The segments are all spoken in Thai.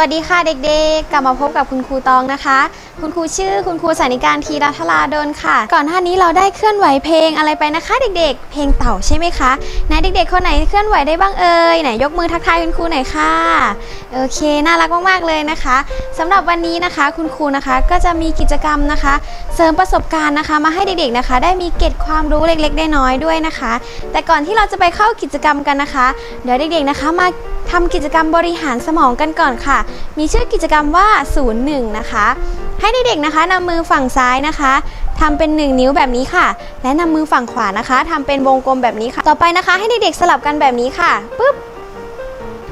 วัสดีค่ะเด็กๆ กลับมาพบกับคุณครูตองนะคะ คุณครูชื่อคุณครูสานิการทีรัทลาดลค่ะ ก่อนหน้านี้เราได้เคลื่อนไหวเพลงอะไรไปนะคะ เด็กๆ เพลงเต่าใช่ไหมคะไหนเด็กๆ คนไหนเคลื่อนไหวได้บ้างเอ่ยไหนยกมือทักทายคุณครูหน่อยค่ะโอเคน่ารักมากๆเลยนะคะสำหรับวันนี้นะคะคุณครูนะคะก็จะมีกิจกรรมนะคะ เสริมประสบการณ์นะคะ มาให้เด็กๆนะคะ ได้มีเก็ดความรู้เล็กๆได้น้อยด้วยนะคะ แต่ก่อนที่เราจะไปเข้ากิจกรรมกันนะคะ เดี๋ยวเด็กๆนะคะมาทำกิจกรรมบริหารสมองกันก่อนค่ะมีชื่อกิจกรรมว่า 01 นะคะ ให้เด็กๆนะคะนำมือฝั่งซ้ายนะคะทำเป็น 1 นิ้วแบบนี้ค่ะ และนำมือฝั่งขวานะคะทำเป็นวงกลมแบบนี้ค่ะ ต่อไปนะคะ ให้เด็กๆสลับกันแบบนี้ค่ะปุ๊บ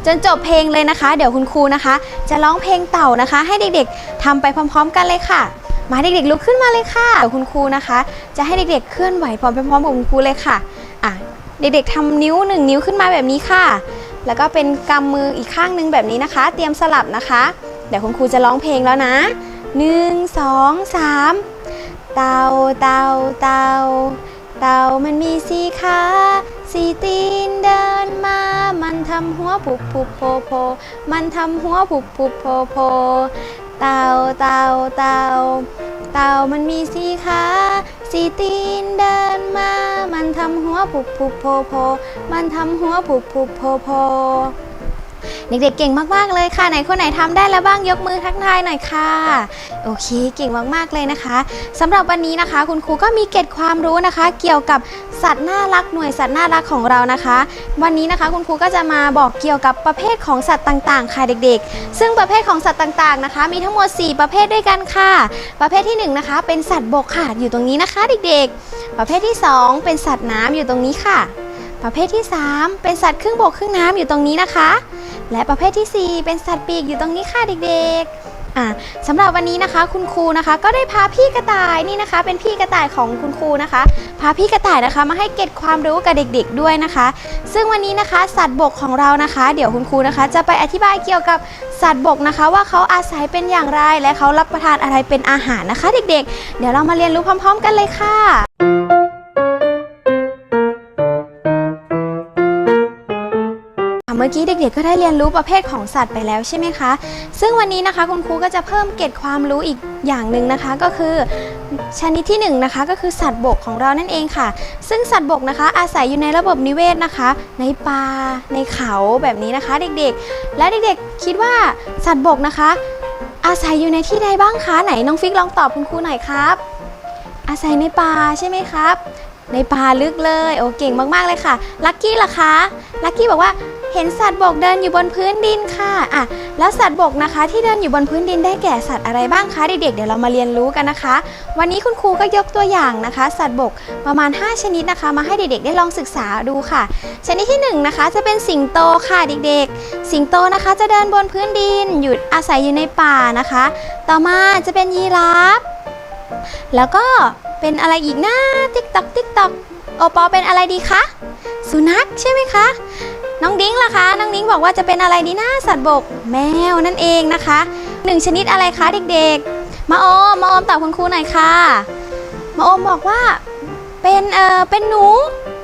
จนจบเพลงเลยนะคะ เดี๋ยวคุณครูนะคะ จะร้องเพลงเต่านะคะ ให้เด็กๆทำไปพร้อม ๆ กันเลยค่ะ มาเด็กๆลุกขึ้นมาเลยค่ะเดี๋ยวคุณครูนะคะ จะให้เด็กๆเคลื่อนไหวพร้อมไปพร้อมกับคุณครูเลยค่ะอะเด็กๆทำนิ้วหนึ่งนิ้วขึ้นมาแบบนี้ค่ะ แล้วก็เป็นกำมืออีกข้างหนึงแบบนี้นะคะ เตรียมสลับนะคะ เดี๋ยวคุณครูจะร้องเพลงแล้วนะหนึ่งสองสามเต่าเต่าเต่าเต่ามันมีสีขาสีตีนเดินมา มันทำหัวปุบปุบโพโพ มันทำหัวปุบปุบโพโพ เต่าเต่าเต่า ต่ามันมีสีขาสีตีนเดินมา มันทำหัวผุบผุบโพโพ มันทำหัวผุบผุบโพโพ เด็กๆเก่งมากๆเลยค่ะ ไหนคนไหนทำได้แล้วบ้างยกมือทักทายหน่อยค่ะ โอเคเก่งมากๆเลยนะคะสำหรับวันนี้นะคะ คุณครูก็มีเก็ดความรู้นะคะ เกี่ยวกับ สัตว์น่ารักหน่วยสัตว์น่ารักของเรานะคะ วันนี้นะคะคุณครูก็จะมาบอกเกี่ยวกับประเภทของสัตว์ต่างๆ ค่ะเด็กๆ ซึ่งประเภทของสัตว์ต่างๆนะคะ มีทั้งหมด 4 ประเภทด้วยกันค่ะ ประเภทที่หนึ่งนะคะเป็นสัตว์บกค่ะอยู่ตรงนี้นะคะเด็กๆ ประเภทที่สองเป็นสัตว์น้ำอยู่ตรงนี้ค่ะ ประเภทที่สามเป็นสัตว์ครึ่งบกครึ่งน้ำอยู่ตรงนี้นะคะ และประเภททีสี่ 4 เป็นสัตว์ปีกอยู่ตรงนี้ค่ะเด็กๆ อ่าสำหรับวันนี้นะคะคุณครูนะคะ ก็ได้พาพี่กระต่ายนี่นะคะ เป็นพี่กระต่ายของคุณครูนะคะ พาพี่กระต่ายนะคะ มาให้เก็ตความรู้กับเด็ก ๆด้วยนะคะ ซึ่งวันนี้นะคะ สัตว์บกของเรานะคะ เดี๋ยวคุณครูนะคะ จะไปอธิบายเกี่ยวกับสัตว์บกนะคะ ว่าเขาอาศัยเป็นอย่างไรและเขารับประทานอะไรเป็นอาหารนะคะ เด็ก ๆ เดี๋ยวเรามาเรียนรู้พร้อม ๆ กันเลยค่ะ มื่อกี้เด็กๆ ก็ได้เรียนรู้ประเภทของสัตว์ไปแล้วใช่ไหมคะ ซึ่งวันนี้นะคะคุณครูก็จะเพิ่มเกร็ดความรู้อีกอย่างหนึ่งนะคะก็คือ ชนิดที่1นงนะคะก็คือสัตว์บกของเรานั่นเองค่ะ ซึ่งสัตว์บกนะคะ อาศัยอยู่ในระบบนิเวศนะคะ ในป่าในเขาแบบนี้นะคะ เด็กๆ และเด็กๆคิดว่าสัตว์บกนะคะ อาศัยอยู่ในที่ใดบ้างคะไหนน้องฟิกลองตอบคุณครูหน่อยครับ อาศัยในป่าใช่ไหมครับในป่าลึกเลย โอ้เก่งมาก ๆ เลยค่ะ ลักกี้ล่ะคะ ลักกี้บอกว่า เห็นสัตว์บกเดินอยู่บนพื้นดินค่ะอะแล้วสัตว์บกนะคะที่เดินอยู่บนพื้นดินได้แก่สัตว์อะไรบ้างคะเด็กๆเดี๋ยวเรามาเรียนรู้กันนะคะ วันนี้คุณครูก็ยกตัวอย่างนะคะ สัตว์บกประมาณ 5 ชนิดนะคะ มาให้เด็กๆ ได้ลองศึกษาดูค่ะ ชนิดที่1นงนะคะจะเป็นสิงโตค่ะเด็กๆ สิงโตนะคะจะเดินบนพื้นดินอยู่อาศัยอยู่ในป่านะคะ ต่อมาจะเป็นยีราฟแล้วก็เป็นอะไรอีกนะติ๊กตอกติ๊กตอกโอปอเป็นอะไรดีคะสุนัขใช่ไหมคะ น้องดิ้งล่ะคะ น้องดิ้งบอกว่าจะเป็นอะไรดีนะสัตว์บก แมวนั่นเองนะคะหนึ่งชนิดอะไรคะเด็กๆ มาอมมาอมตอบคุณครูหน่อยค่ะ มาอมบอกว่าเป็นเอ่อเป็นหนู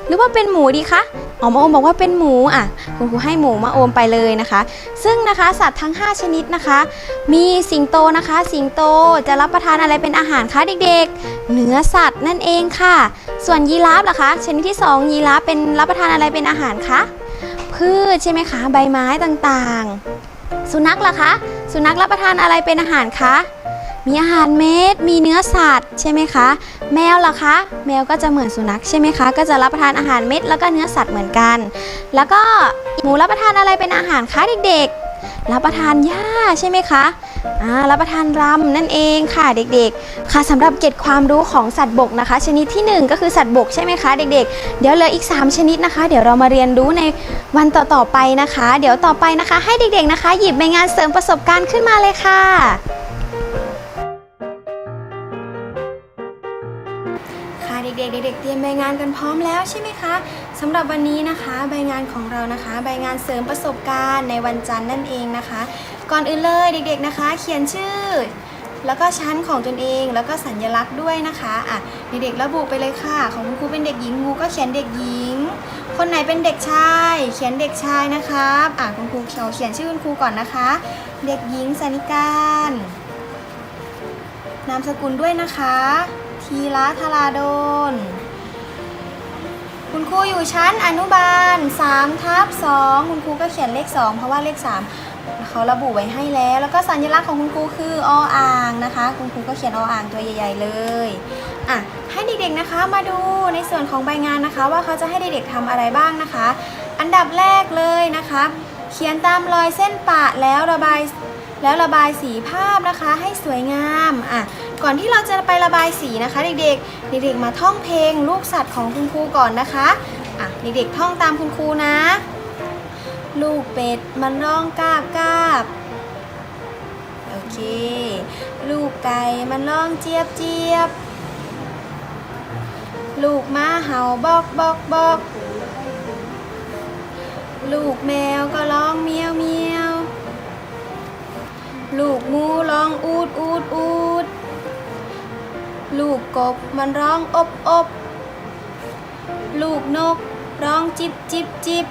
หรือว่าเป็นหมูดีคะอ๋อมาอมบอกว่าเป็นหมูอะคุณครูให้หมูมาอมไปเลยนะคะ ซึ่งนะคะสัตว์ทั้ง 5 ชนิดนะคะ มีสิงโตนะคะ สิงโตจะรับประทานอะไรเป็นอาหารคะเด็กๆ เนื้อสัตว์นั่นเองค่ะ ส่วนยีราฟล่ะคะ ชนิดที่ 2 ยีราฟเป็นรับประทานอะไรเป็นอาหารคะ พืชใช่ไหมคะ ใบไม้ต่างๆ สุนัขล่ะคะ สุนัขรับประทานอะไรเป็นอาหารคะ มีอาหารเม็ด มีเนื้อสัตว์ใช่ไหมคะ แมวล่ะคะ แมวก็จะเหมือนสุนัขใช่ไหมคะ ก็จะรับประทานอาหารเม็ดแล้วก็เนื้อสัตว์เหมือนกัน แล้วก็หมูรับประทานอะไรเป็นอาหารคะเด็กๆ รับประทานหญ้าใช่ไหมคะอ่ารับประทานรำนั่นเองค่ะเด็กๆ ค่ะสำหรับเก็ดความรู้ของสัตว์บกนะคะ ชนิดที่หนึ่งก็คือสัตว์บกใช่ไหมคะเด็กๆ เดี๋ยวเหลืออีก 3 ชนิดนะคะ เดี๋ยวเรามาเรียนรู้ในวันต่อๆไปนะคะ เดี๋ยวต่อไปนะคะ ให้เด็กๆนะคะ หยิบใบงานเสริมประสบการณ์ขึ้นมาเลยค่ะ เตรียมใบงานกันพร้อมแล้วใช่ไหมคะสำหรับวันนี้นะคะใบงานของเรานะคะ ใบงานเสริมประสบการณ์ในวันจันทร์นั่นเองนะคะ ก่อนอื่นเลยเด็กๆนะคะ เขียนชื่อ แล้วก็ชั้นของตนเอง แล้วก็สัญลักษณ์ด้วยนะคะอะเด็กๆระบุไปเลยค่ะ ของคุณครูเป็นเด็กหญิงงูก็เขียนเด็กหญิง คนไหนเป็นเด็กชาย เขียนเด็กชายนะครับอะคุณครูเขาเขียนชื่อคุณครูก่อนนะคะ เด็กหญิงสนิการนามสกุลด้วยนะคะ ทีละธาราดล คุณครูอยู่ชั้นอนุบาล3ทับ2คุณครูก็เขียนเลข 2 เพราะว่าเลข 3เขาระบุไว้ให้แล้ว แล้วก็สัญลักษณ์ของคุณครูคือออ่างนะคะ คุณครูก็เขียนออ่างตัวใหญ่ ๆ เลยอะให้เด็กๆนะคะมาดูในส่วนของใบงานนะคะ ว่าเขาจะให้เด็กๆทำอะไรบ้างนะคะ อันดับแรกเลยนะคะ เขียนตามรอยเส้นปะแล้วระบาย แล้วระบายสีภาพนะคะให้สวยงามอะก่อนที่เราจะไประบายสีนะคะ เด็กๆ เด็กๆมาท่องเพลงลูกสัตว์ของคุณครูก่อนนะคะอะเด็กๆท่องตามคุณครูนะ ลูกเป็ดมันร้องกาบกาบโอเค ลูกไก่มันร้องเจี๊ยบเจี๊ยบลูกม้าเห่าบอกบอกบอกลูกแมวก็ร้องเมียวเมียว ลูกงูร้องอูดอูดอูด ลูกกบมันร้องอบอบลูกนกร้องจิบจิบจิบ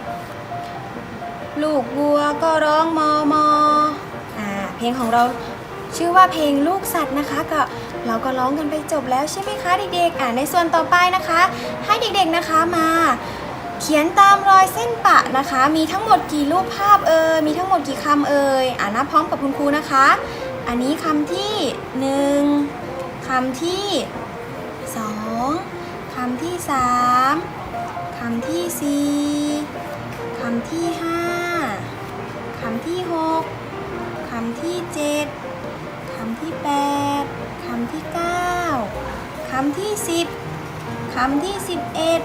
ลูกวัวก็ร้องมอมออ่าเพลงของเราชื่อว่าเพลงลูกสัตว์นะคะก็เราก็ร้องกันไปจบแล้วใช่ไหมคะเด็กๆ อ่าในส่วนต่อไปนะคะ ให้เด็กๆนะคะมา เขียนตามรอยเส้นปะนะคะ มีทั้งหมดกี่รูปภาพเอ่ยมีทั้งหมดกี่คำเอ่ยอ่านับพร้อมกับคุณครูนะคะ อันนี้คำที่หนึ่งคำที่สองคำที่สามคำที่สี่คำที่ห้าคำที่หกคำที่เจ็ดคำที่แปดคำที่เก้าคำที่สิบคำที่สิบเอ็ด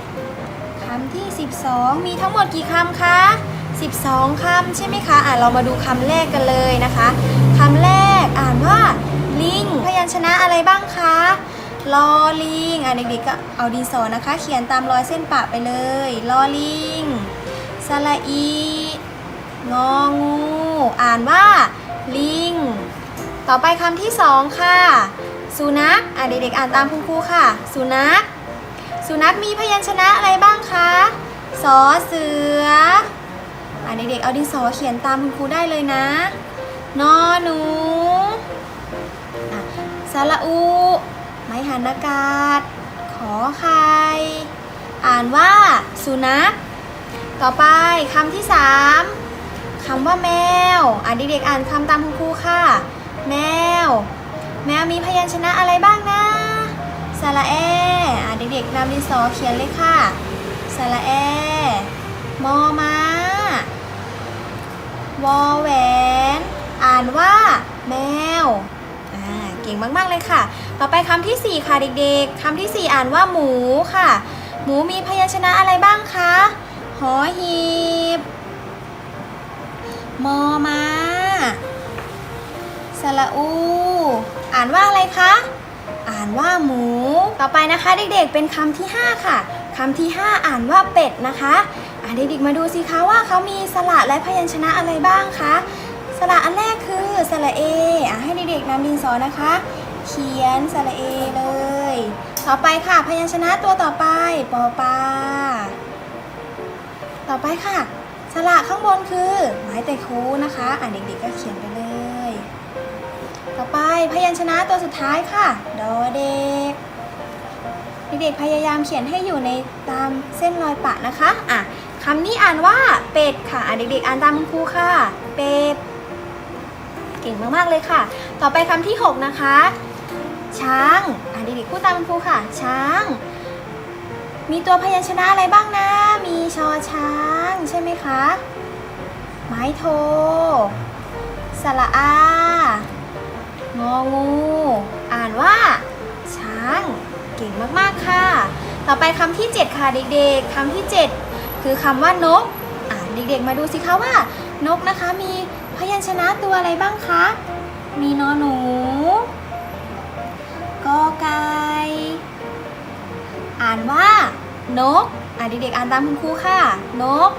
คำที่ 12 มีทั้งหมดกี่คำคะ 12 คำใช่ไหมคะ อะเรามาดูคำแรกกันเลยนะคะคำแรกอ่านว่าลิง พยัญชนะอะไรบ้างคะลอลิงอะเด็กๆก็เอาดินสอนะคะ เขียนตามรอยเส้นปะไปเลยลอลิงสระอีงองู อ่านว่าลิง ต่อไปคำที่สองค่ะ สุนัขอะเด็กๆอ่านตามคุณครูค่ะ สุนัข สุนัขมีพยัญชนะอะไรบ้างคะสอเสืออ่าเด็กๆเอาดินสอเขียนตามคุณครูได้เลยนะ นอหนูสระอูไม้หันอากาศ ขอไข่อ่านว่าสุนัข ต่อไปคำที่สามคำว่าแมว อ่านเด็กๆอ่านคำตามคุณครูค่ะ แมว แมวมีพยัญชนะอะไรบ้างนะ สระแออะเด็กๆนำดินสอเขียนเลยค่ะสระแอมอม้าวอแหวน อ่านว่า แมวอ่าเก่งมากๆเลยค่ะ ต่อไปคำที่ 4 ค่ะเด็กๆคำที่ 4 อ่านว่าหมูค่ะ หมูมีพยัญชนะอะไรบ้างคะหอหีบมอม้าสระอู อ่านว่าอะไรคะ ว่าหมู ต่อไปนะคะเด็กๆ เป็นคำที่ 5 ค่ะคำที่ 5 อ่านว่าเป็ดนะคะอ่าเด็กๆมาดูสิคะว่าเขามีสระและพยัญชนะอะไรบ้างคะสระอันแรกคือสระเออ่าให้เด็กๆนำดินสอนะคะ เขียนสระเอเลย ต่อไปค่ะพยัญชนะตัวต่อไปปอปลาต่อไปค่ะสระข้างบนคือไม้แต่คูนะคะ อ่านเด็กๆก็เขียนไปเลย ต่อไปพยัญชนะตัวสุดท้ายค่ะ ดอเด็ก เด็กๆพยายามเขียนให้อยู่ในตามเส้นรอยปะนะคะ อะคำนี้อ่านว่าเป็ดค่ะ อะเด็กๆอ่านตามคุณครูค่ะ เป็ด เก่งมากๆเลยค่ะ ต่อไปคำที่ 6 นะคะ ช้าง อะเด็กๆพูดตามคุณครูค่ะ ช้าง มีตัวพยัญชนะอะไรบ้างนะ มีชอช้างใช่ไหมคะ ไม้โท สระอา งองู อ่านว่า ช้าง เก่งมากๆค่ะ ต่อไปคำที่ 7 ค่ะเด็กๆคำที่ 7 คือคำว่านก อ่านเด็กๆมาดูสิคะว่า นกนะคะมีพยัญชนะตัวอะไรบ้างคะ มีนอหนูกอไก่อ่านว่า นก อ่าเด็กๆอ่านตามคุณครูค่ะ นก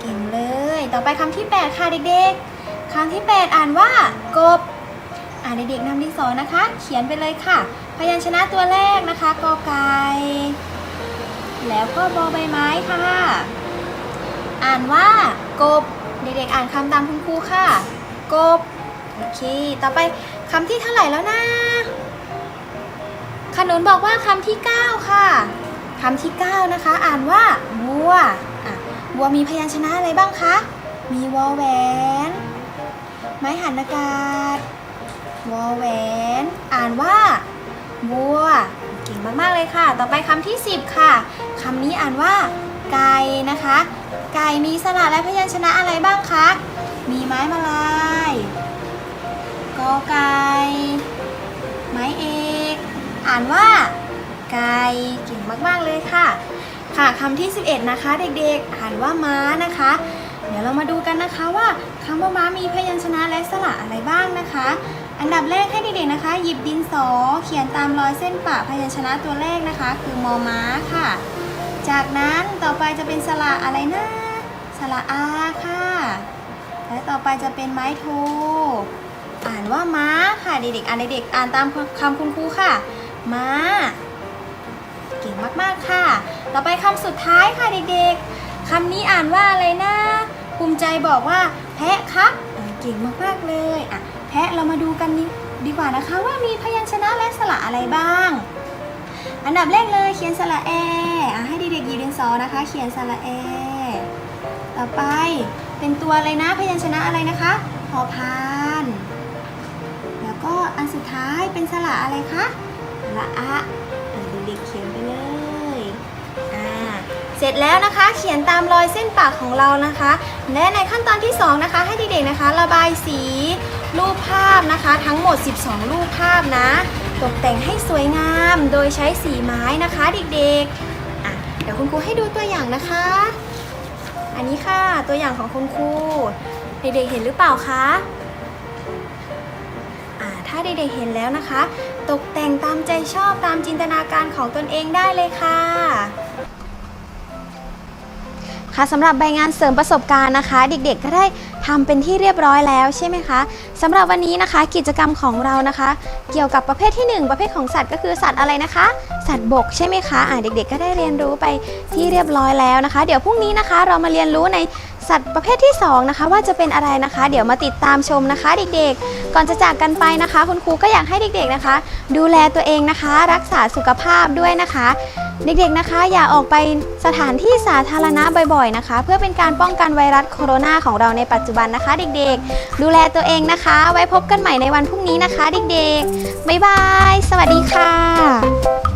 เก่งเลย ต่อไปคำที่ 8 ค่ะเด็กๆคำที่ 8 อ่านว่ากบ อ่าเด็กๆนำดินสอนะคะ เขียนไปเลยค่ะ พยัญชนะตัวแรกนะคะกอไก่แล้วก็บอใบไม้ค่ะ อ่านว่ากบ เด็กๆอ่านคำตามคุณครูค่ะ กบ โอเค ต่อไปคำที่เท่าไหร่แล้วนะขนุนบอกว่าคำที่ 9 ค่ะคำที่ 9 นะคะ อ่านว่าบัวบัวมีพยัญชนะอะไรบ้างคะ มีวอแหวน ไม้หันอากาศ วอแหวน อ่านว่าบัว เก่งมากๆเลยค่ะ ต่อไปคำที่ 10 ค่ะคำนี้อ่านว่า ไก่นะคะ ไก่มีสระและพยัญชนะอะไรบ้างคะ มีไม้มาลายกอไก่ไม้เอกอ่านว่า ไก่เก่งมากๆเลยค่ะ ค่ะคำที่ 11 นะคะ เด็กๆ อ่านว่าม้านะคะ เดี๋ยวเรามาดูกันนะคะว่าคำว่าม้ามีพยัญชนะและสระอะไรบ้างนะคะ อันดับแรกให้เด็กๆนะคะ หยิบดินสอเขียนตามรอยเส้นปะพยัญชนะตัวแรกนะคะ คือมอม้าค่ะ จากนั้นต่อไปจะเป็นสระอะไรนะ สระอาค่ะ และต่อไปจะเป็นไม้โท อ่านว่าม้าค่ะเด็กๆอ่านเด็กๆอ่านตามคำคุณครูค่ะ ม้า เก่งมากๆค่ะ ต่อไปคำสุดท้ายค่ะเด็กๆคำนี้อ่านว่าอะไรนะภูมิใจบอกว่าแพะครับเก่งมากๆเลยอะ แพะเรามาดูกันดีกว่านะคะว่ามีพยัญชนะและสระอะไรบ้าง อันดับแรกเลยเขียนสระแออให้เด็กๆหยิบดินสอนะคะ เขียนสระแอต่อไปเป็นตัวอะไรนะพยัญชนะอะไรนะคะพอพาน แล้วก็อันสุดท้ายเป็นสระอะไรคะสระอะอะเด็กๆเขียนไปเลยอ่าเสร็จแล้วนะคะเขียนตามรอยเส้นปากของเรานะคะ และในขั้นตอนที่สองนะคะให้เด็กๆนะคะ ระบายสี รูปภาพนะคะ ทั้งหมด 12 รูปภาพนะ ตกแต่งให้สวยงามโดยใช้สีไม้นะคะเด็กๆอะเดี๋ยวคุณครูให้ดูตัวอย่างนะคะ อันนี้ค่ะตัวอย่างของคุณครูเด็กๆเห็นหรือเปล่าคะอ่าถ้าเด็กๆเห็นแล้วนะคะ ตกแต่งตามใจชอบตามจินตนาการของตนเองได้เลยค่ะ ค่ะสำหรับใบงานเสริมประสบการณ์นะคะ เด็กๆก็ได้ทำเป็นที่เรียบร้อยแล้วใช่ไหมคะสำหรับวันนี้นะคะกิจกรรมของเรานะคะ เกี่ยวกับประเภทที่ 1 ประเภทของสัตว์ก็คือสัตว์อะไรนะคะ สัตว์บกใช่ไหมคะอ่าเด็กๆ ก็ได้เรียนรู้ไปที่เรียบร้อยแล้วนะคะ เดี๋ยวพรุ่งนี้นะคะเรามาเรียนรู้ในสัตว์ประเภทที่สองนะคะ ว่าจะเป็นอะไรนะคะ เดี๋ยวมาติดตามชมนะคะ เด็กๆ ก่อนจะจากกันไปนะคะ คุณครูก็อยากให้เด็กๆนะคะ ดูแลตัวเองนะคะ รักษาสุขภาพด้วยนะคะ เด็กๆ นะคะอย่าออกไปสถานที่สาธารณะบ่อยๆ นะคะ เพื่อเป็นการป้องกันไวรัสโคโรนาของเราในปัจจุบันนะคะ เด็กๆ ดูแลตัวเองนะคะ ไว้พบกันใหม่ในวันพรุ่งนี้นะคะ เด็กๆ บ๊ายบาย สวัสดีค่ะ